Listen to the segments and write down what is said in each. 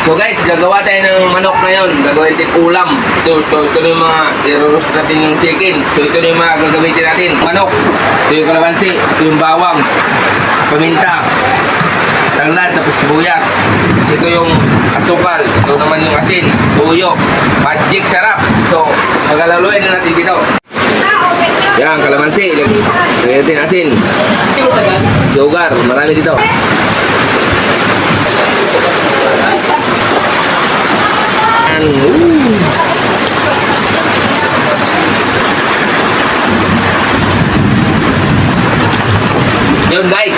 So guys, gagawa tayo ng manok ngayon. Gagawin natin ulam. Ito, so ito na yung mga i-roast natin yung chicken. So ito na yung mga gagamitin natin. Manok. Ito yung kalamansi. Ito yung bawang. Paminta. Tanglad, tapos sibuyas. Ito yung asukal. Ito naman yung asin. Tuyo. Magic sarap. So, magalaluin na natin dito. Yan, kalamansi. Lagyan natin asin. Sugar. Marami dito. Yan. Woo! Yun guys,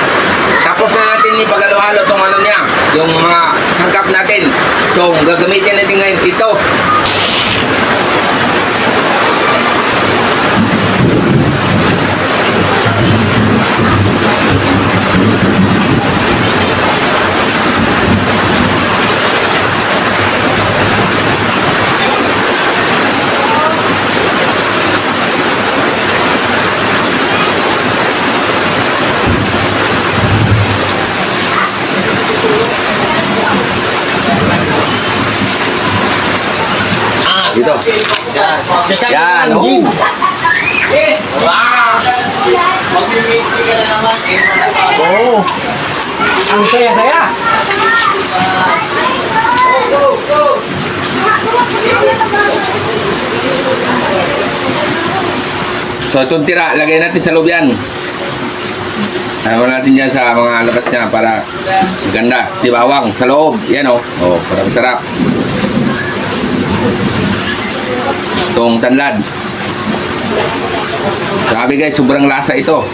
tapos na natin ipagalo-halo itong ano niya, yung mga sangkap natin. So, gagamitin natin ngayon ito. Dito. Yan. Oh. Oo. Ang saya-saya. So, itong tira, lagay natin sa loob yan. Ayaw natin yan sa mga labas niya para ganda. Di bawang sa loob. Yan o. Oh. oh, para masarap. Itong tanlad. Sabi guys, sobrang lasa ito.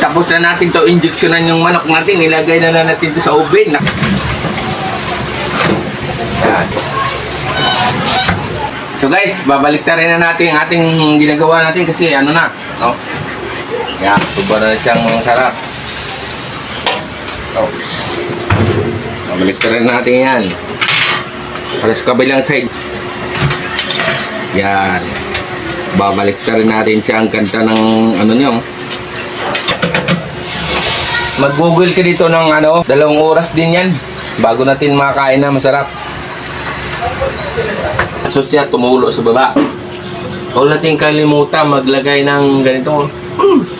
Tapos na natin to injectionan yung manok natin. Nilagay na na natin to sa oven. Yan. So guys, babalik na rin na natin ang ating ginagawa natin kasi ano na, no? Yan, sobrang siyang sarap. Oops. Babalik na rin natin yan. Para sa kabilang side. Yan. Babalik na rin natin siya ang kanta ng ano nyo. Mag-google ka dito ng ano, dalawang oras din yan. Bago natin makakain na masarap. Sos niya tumulo sa baba. Huwag natin kalimutan maglagay ng ganito. Mm.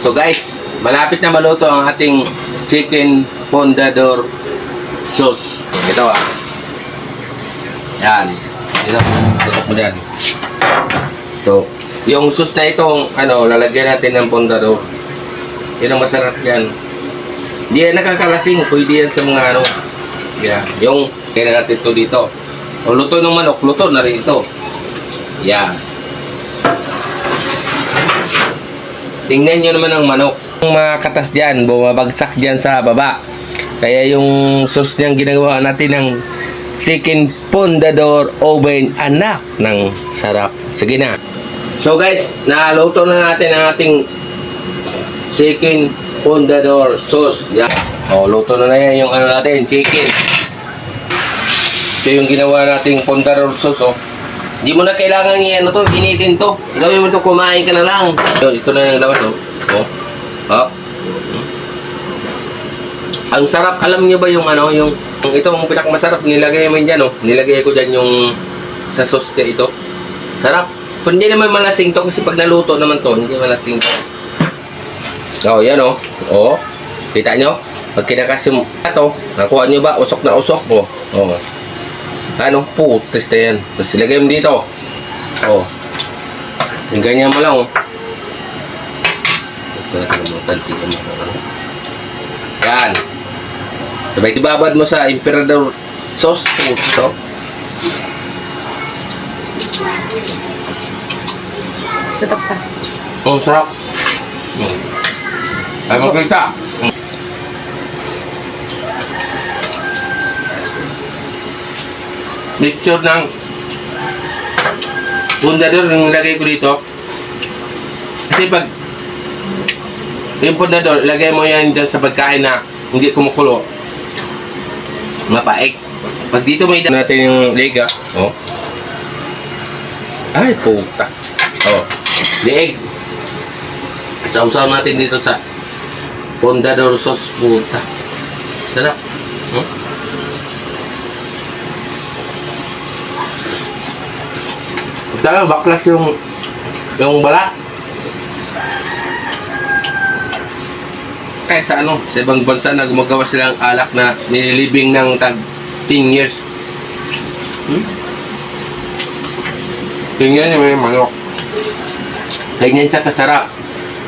So guys, malapit na maluto ang ating chicken fondador sauce. Ito ah. Yan. Ito. Tutok mo dyan. Ito. Yung sauce na itong ano, lalagyan natin ng fondador. Yun ang masarap yan. Hindi yan nakakalasing. Pwede yan sa mga ano. Yeah. Yung kaya natin ito dito. O luto ng manok, luto na rin ito. Yan. Tingnan nyo naman ang manok. Yung mga katas dyan, bumabagsak dyan sa baba. Kaya yung sauce niyang ginagawa natin ng chicken pondador oven anak ng sarap. Sige na. So guys, naluto na natin ang ating chicken pondador sauce. Yan. O, luto na na yan yung ano natin, chicken. Ito yung ginawa nating pondador sauce, oh. Hindi mo na kailangan i ano to, initin to. Gawin mo to, kumain ka na lang. Yun, ito na yung labas, oh. Oh. Oh. Ang sarap, alam niyo ba yung ano, yung, yung ito, ang pinakamasarap, nilagay mo dyan, oh. Nilagay ko dyan yung sa sauce na ito. Sarap. Pero hindi naman malasing to kasi pag naluto naman to, hindi malasing to. Oh, yan oh. Oh. Kita nyo? Pag kinakasim ito, nakuha nyo ba? Usok na usok po. Oh. Ano? Putis na yan. Tapos ilagay mo dito. Oh. Yung ganyan mo lang oh. Ano. Yan. Sabay ibabad mo sa emperador sauce. Ito. Tutok pa. Oh, sarap. Hmm. Ay, makita. Hmm. Mixture ng pundador yung lagay ko dito. Kasi pag yung pundador, lagay mo yan dyan sa pagkain na hindi kumukulo. Mapaik. Pag dito may natin yung lega, oh. Ay, puta. Oh, liig. Sausaw natin dito sa Pondador sauce puta. Sarap. Hmm? Talaga baklas yung yung balat. Kaya sa ano, sa ibang bansa na gumagawa silang alak na nililibing ng tag 10 years. Hmm? Tingnan niyo may manok. Ganyan siya kasarap.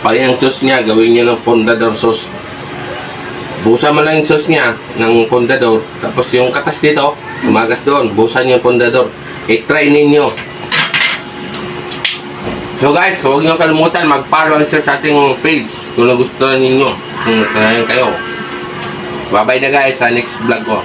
Pag yung sauce niya, gawin niyo ng pondador sauce. Busa mo lang yung sauce niya ng pondador. Tapos yung katas dito, umagas doon. Busan niyo yung pondador. I-try ninyo. So guys, huwag niyo kalimutan mag-follow and share sa ating page kung nagustuhan ninyo. Kung kaya kayo. Bye-bye na guys sa next vlog ko.